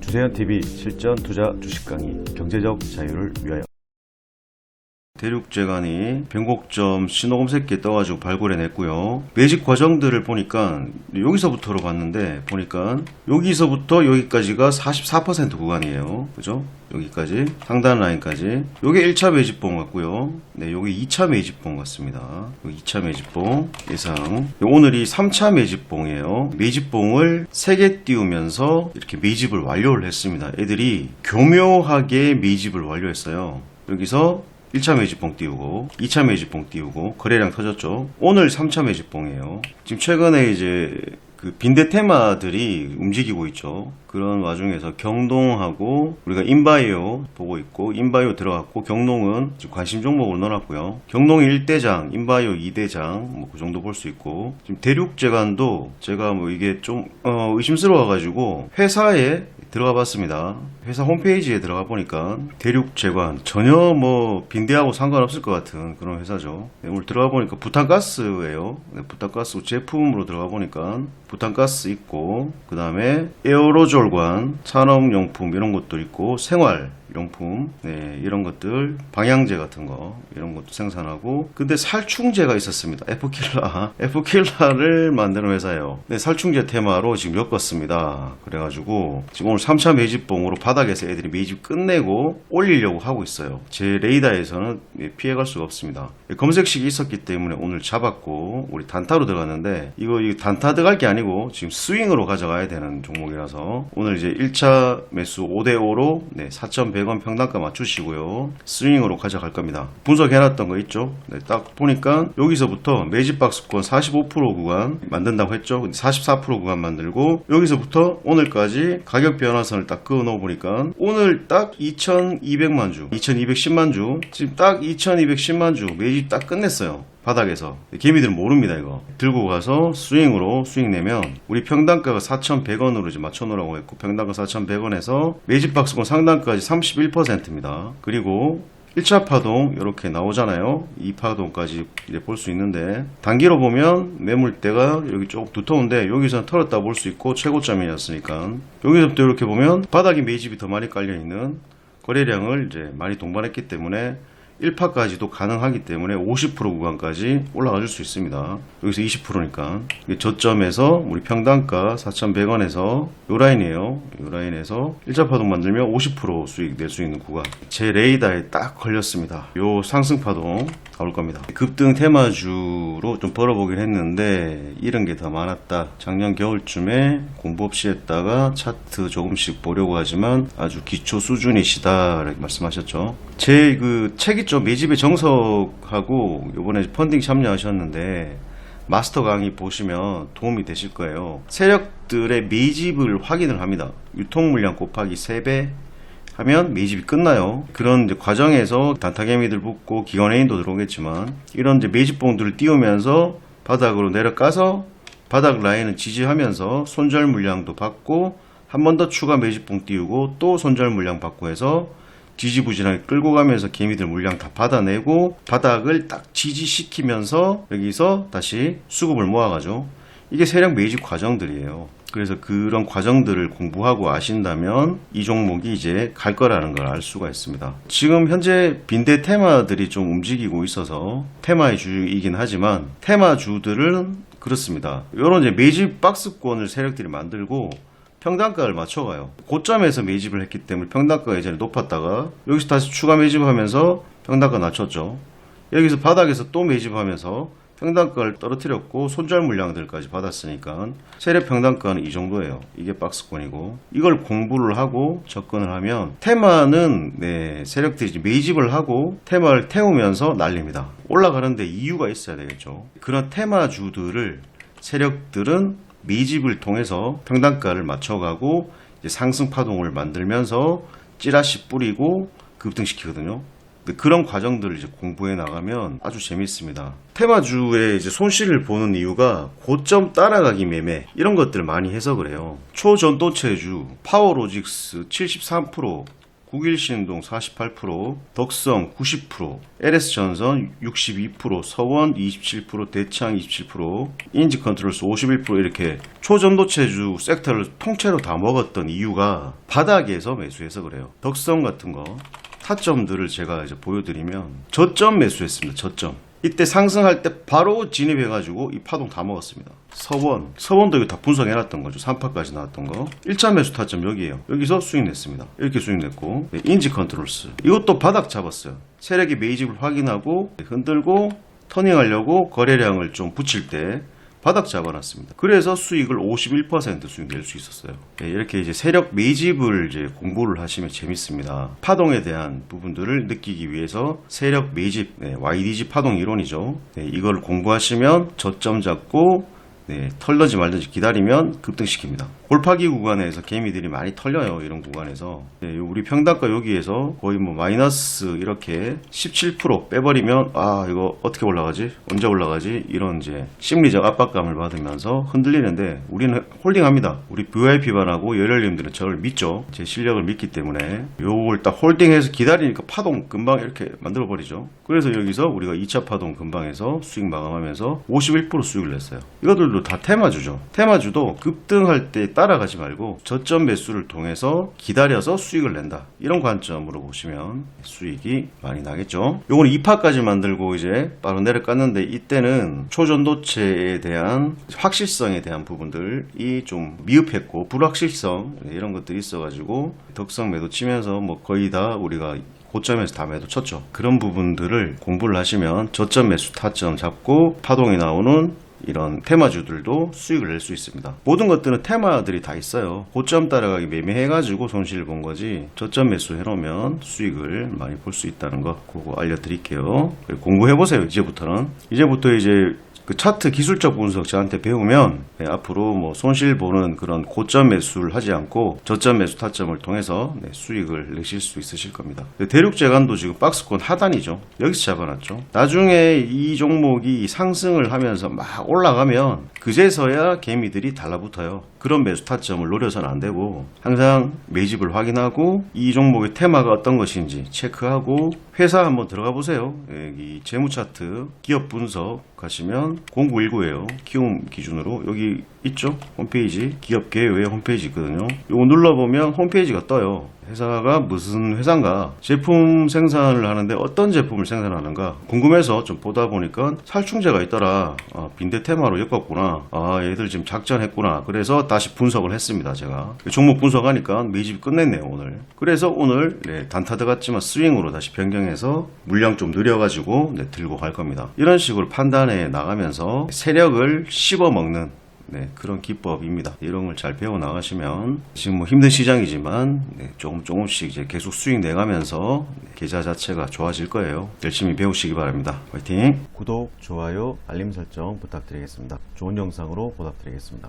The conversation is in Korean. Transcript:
주세현 TV 실전 투자 주식 강의 경제적 자유를 위하여 대륙재간이 변곡점 신호검색기에 떠가지고 발굴해냈고요. 매직 과정들을 보니까 여기서부터로 봤는데 보니까 여기서부터 여기까지가 44% 구간이에요. 그죠? 여기까지 상단 라인까지 요게 1차 매집봉 같고요. 네, 요게 2차 매집봉 같습니다. 요 2차 매집봉 예상. 오늘이 3차 매집봉이에요. 매집봉을 3개 띄우면서 이렇게 매집을 완료를 했습니다. 애들이 교묘하게 매집을 완료했어요. 여기서 1차 매집봉 띄우고 2차 매집봉 띄우고 거래량 터졌죠. 오늘 3차 매집봉이에요. 지금 최근에 이제 그 빈대 테마들이 움직이고 있죠. 그런 와중에서 경동하고 우리가 인바이오 보고 있고 인바이오 들어갔고 경동은 관심 종목으로 넣어놨고요. 경동이 1대장, 인바이오 2대장 뭐 그 정도 볼 수 있고 지금 대륙재간도 제가 뭐 이게 좀 어, 의심스러워가지고 회사에 들어가 봤습니다. 회사 홈페이지에 들어가 보니까 대륙재관 전혀 뭐 빈대하고 상관없을 것 같은 그런 회사죠. 네, 오늘 들어가 보니까 부탄가스예요. 네, 부탄가스 제품으로 들어가 보니까 부탄가스 있고 그 다음에 에어로 졸관 산업용품 이런 것도 있고 생활 용품 네, 이런 것들 방향제 같은 거 이런 것도 생산하고 근데 살충제가 있었습니다. 에프킬라 에프킬라를 만드는 회사예요. 네, 살충제 테마로 지금 엮었습니다. 그래가지고 지금 오늘 3차 매집봉으로 바닥에서 애들이 매집 끝내고 올리려고 하고 있어요. 제 레이더에서는 예, 피해갈 수가 없습니다. 예, 검색식이 있었기 때문에 오늘 잡았고 우리 단타로 들어갔는데 이거 이 단타 들어갈 게 아니고 지금 스윙으로 가져가야 되는 종목이라서 오늘 이제 1차 매수 5대5로 네, 4,100원 평단가 맞추시고요. 스윙으로 가져갈 겁니다. 분석해놨던 거 있죠? 네, 딱 보니까 여기서부터 매집 박스권 45% 구간 만든다고 했죠? 44% 구간 만들고 여기서부터 오늘까지 가격 변화선을 딱 그어 놓어 보니까 오늘 딱 2,200만 주, 2,210만 주, 지금 딱 2,210만 주 매집 딱 끝냈어요. 바닥에서. 개미들은 모릅니다 이거. 들고 가서 스윙으로 스윙 내면 우리 평단가가 4,100원으로 이제 맞춰놓으라고 했고 평단가 4,100원에서 매집 박스권 상단까지 31%입니다. 그리고 1차 파동 이렇게 나오잖아요. 2파동까지 볼 수 있는데 단기로 보면 매물대가 여기 쭉 두터운데 여기서는 털었다 볼 수 있고 최고점이었으니까. 여기서부터 이렇게 보면 바닥에 매집이 더 많이 깔려 있는 거래량을 이제 많이 동반했기 때문에 1파까지도 가능하기 때문에 50% 구간까지 올라가 줄 수 있습니다. 여기서 20%니까 저점에서 우리 평단가 4,100원에서 요 라인이에요. 요 라인에서 1차 파동 만들면 50% 수익 낼 수 있는 구간. 제 레이더에 딱 걸렸습니다. 요 상승 파동 나올 겁니다. 급등 테마주로 좀 벌어보긴 했는데 이런 게 더 많았다. 작년 겨울쯤에 공부 없이 했다가 차트 조금씩 보려고 하지만 아주 기초 수준이시다 이렇게 말씀하셨죠. 제 그 책이 좀 매집의 정석하고 이번에 펀딩 참여하셨는데 마스터 강의 보시면 도움이 되실 거예요. 세력들의 매집을 확인을 합니다. 유통 물량 곱하기 3배 하면 매집이 끝나요. 그런 과정에서 단타개미들 붙고 기관애인도 들어오겠지만 이런 이제 매집봉들을 띄우면서 바닥으로 내려가서 바닥 라인을 지지하면서 손절 물량도 받고 한 번 더 추가 매집봉 띄우고 또 손절 물량 받고 해서 지지부진하게 끌고 가면서 개미들 물량 다 받아내고 바닥을 딱 지지시키면서 여기서 다시 수급을 모아가죠. 이게 세력 매집 과정들이에요. 그래서 그런 과정들을 공부하고 아신다면 이 종목이 이제 갈 거라는 걸 알 수가 있습니다. 지금 현재 빈대 테마들이 좀 움직이고 있어서 테마의 주이긴 하지만 테마 주들은 그렇습니다. 이런 이제 매집 박스권을 세력들이 만들고 평단가를 맞춰가요. 고점에서 매집을 했기 때문에 평단가가 예전에 높았다가 여기서 다시 추가 매집하면서 평단가 낮췄죠. 여기서 바닥에서 또 매집하면서 평단가를 떨어뜨렸고 손절 물량들까지 받았으니까 세력 평단가는 이 정도예요. 이게 박스권이고 이걸 공부를 하고 접근을 하면 테마는 네, 세력들이 매집을 하고 테마를 태우면서 날립니다. 올라가는데 이유가 있어야 되겠죠. 그런 테마주들을 세력들은 매집을 통해서 평단가를 맞춰가고 상승 파동을 만들면서 찌라시 뿌리고 급등시키거든요. 그런 과정들을 이제 공부해 나가면 아주 재밌습니다. 테마주의 이제 손실을 보는 이유가 고점 따라가기 매매 이런 것들 많이 해서 그래요. 초전도체주 파워로직스 73% 국일신동 48%, 덕성 90%, LS전선 62%, 서원 27%, 대창 27%, 인지컨트롤스 51% 이렇게 초전도체주 섹터를 통째로 다 먹었던 이유가 바닥에서 매수해서 그래요. 덕성 같은 거 타점들을 제가 이제 보여드리면 저점 매수했습니다. 저점. 이때 상승할 때 바로 진입해가지고 이 파동 다 먹었습니다. 서원, 서원도 이거 다 분석해놨던 거죠. 3파까지 나왔던 거. 1차 매수 타점 여기에요. 여기서 수익 냈습니다. 이렇게 수익 냈고 네, 인지 컨트롤스. 이것도 바닥 잡았어요. 세력의 매집을 확인하고 흔들고 터닝하려고 거래량을 좀 붙일 때 바닥 잡아놨습니다. 그래서 수익을 51% 수익 낼 수 있었어요. 네, 이렇게 이제 세력 매집을 이제 공부를 하시면 재밌습니다. 파동에 대한 부분들을 느끼기 위해서 세력 매집, 네, YDG 파동 이론이죠. 네, 이걸 공부하시면 저점 잡고 네, 털든지 말든지 기다리면 급등시킵니다. 골파기 구간에서 개미들이 많이 털려요. 이런 구간에서. 네, 요 우리 평단가 여기에서 거의 뭐 마이너스 이렇게 17% 빼버리면 아 이거 어떻게 올라가지? 언제 올라가지? 이런 이제 심리적 압박감을 받으면서 흔들리는데 우리는 홀딩합니다. 우리 VIP반하고 열혈님들은 저를 믿죠. 제 실력을 믿기 때문에 요걸 딱 홀딩해서 기다리니까 파동 금방 이렇게 만들어 버리죠. 그래서 여기서 우리가 2차 파동 금방해서 수익 마감하면서 51% 수익을 냈어요. 이것들도 다 테마주죠. 테마주도 급등할 때 따라가지 말고 저점 매수를 통해서 기다려서 수익을 낸다. 이런 관점으로 보시면 수익이 많이 나겠죠. 요거는 2파까지 만들고 이제 바로 내려갔는데 이때는 초전도체에 대한 확실성에 대한 부분들이 좀 미흡했고 불확실성 이런 것들이 있어가지고 덕성 매도 치면서 뭐 거의 다 우리가 고점에서 다 매도 쳤죠. 그런 부분들을 공부를 하시면 저점 매수 타점 잡고 파동이 나오는 이런 테마주들도 수익을 낼 수 있습니다. 모든 것들은 테마들이 다 있어요. 고점 따라가기 매매해가지고 손실을 본 거지 저점 매수 해놓으면 수익을 많이 볼 수 있다는 거 그거 알려드릴게요. 공부해보세요. 이제부터는. 이제부터 이제 그 차트 기술적 분석 저한테 배우면 네, 앞으로 뭐 손실 보는 그런 고점 매수를 하지 않고 저점 매수 타점을 통해서 네, 수익을 내실 수 있으실 겁니다. 네, 대륙 재간도 지금 박스권 하단이죠. 여기서 잡아놨죠. 나중에 이 종목이 상승을 하면서 막 올라가면 그제서야 개미들이 달라붙어요. 그런 매수 타점을 노려서는 안 되고 항상 매집을 확인하고 이 종목의 테마가 어떤 것인지 체크하고 회사 한번 들어가 보세요. 여기 재무 차트 기업 분석 가시면 0919예요. 키움 기준으로 여기 있죠? 홈페이지 기업 개요의 홈페이지 있거든요. 이거 눌러보면 홈페이지가 떠요. 회사가 무슨 회사인가 제품 생산을 하는데 어떤 제품을 생산하는가 궁금해서 좀 보다 보니까 살충제가 있더라. 아, 빈대 테마로 엮었구나. 아 얘들 지금 작전했구나. 그래서 다시 분석을 했습니다 제가. 종목 분석하니까 매집이 끝냈네요 오늘. 그래서 오늘 네, 단타 들어갔지만 스윙으로 다시 변경해서 물량 좀 늘려가지고 네, 들고 갈 겁니다. 이런 식으로 판단해 나가면서 세력을 씹어먹는 네, 그런 기법입니다. 이런 걸 잘 배워 나가시면 지금 뭐 힘든 시장이지만 네, 조금 조금씩 이제 계속 수익 내가면서 네, 계좌 자체가 좋아질 거예요. 열심히 배우시기 바랍니다. 화이팅! 구독, 좋아요, 알림 설정 부탁드리겠습니다. 좋은 영상으로 보답드리겠습니다.